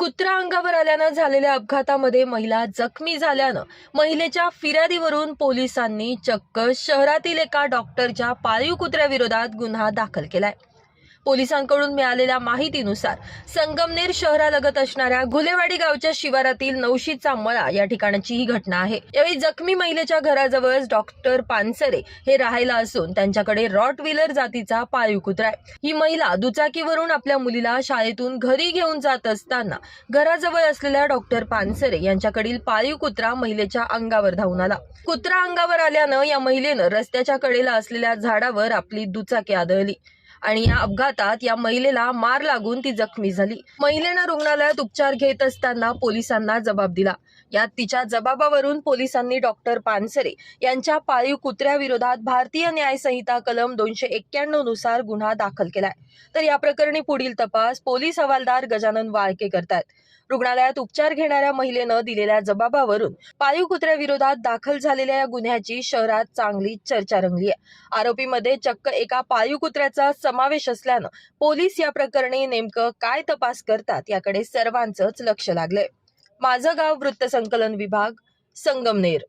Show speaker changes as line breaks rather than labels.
कुत्रा अंगावर आल्यानं झालेल्या अपघातामध्ये महिला जखमी झाल्यानं महिलेच्या फिर्यादीवरून पोलिसांनी चक्क शहरातील एका डॉक्टरच्या पाळीव कुत्र्याविरोधात गुन्हा दाखल केलाय. पोलिसांकडून मिळालेल्या माहितीनुसार संगमनेर शहरालगत असणाऱ्या घुलेवाडी गावच्या शिवारातील नवशीचा मळा या ठिकाणची ही घटना आहे. यावेळी जखमी महिलेच्या घराजवळच डॉक्टर पानसरे हे राहायला असून त्यांच्याकडे रॉट व्हीलर जातीचा पाळीव कुत्रा आहे. ही महिला दुचाकीवरून आपल्या मुलीला शाळेतून घरी घेऊन जात असताना घराजवळ असलेल्या डॉक्टर पानसरे यांच्याकडील पाळीव कुत्रा महिलेच्या अंगावर धावून आला. कुत्रा अंगावर आल्यानं या महिलेनं रस्त्याच्या कडेला असलेल्या झाडावर आपली दुचाकी आदळली. आणि या अपघातात या महिलेला मार लागून ती जखमी झाली. महिलेनं रुग्णालयात उपचार घेत असताना पोलिसांना जबाब दिला. यात तिच्या जबाबावरून पोलिसांनी डॉक्टर पानसरे यांच्या पाळीव कुत्र्याविरोधात भारतीय न्याय संहिता कलम दोनशे एक्क्याण्णवनुसार गुन्हा दाखल केलाय. तर या प्रकरणी पुढील तपास पोलीस हवालदार गजानन वाळके करतायत. रुग्णालयात उपचार घेणाऱ्या महिलेनं दिलेल्या जबाबावरून पाळीव कुत्र्याविरोधात दाखल झालेल्या या गुन्ह्याची शहरात चांगली चर्चा रंगली आहे आरोपीमध्ये चक्क एका पाळीव कुत्र्याचा समावेश असल्यानं पोलीस या प्रकरणी नेमकं काय तपास करतात याकडे सर्वांचंच लक्ष लागलंय. माझं गाव वृत्तसंकलन विभाग संगमनेर.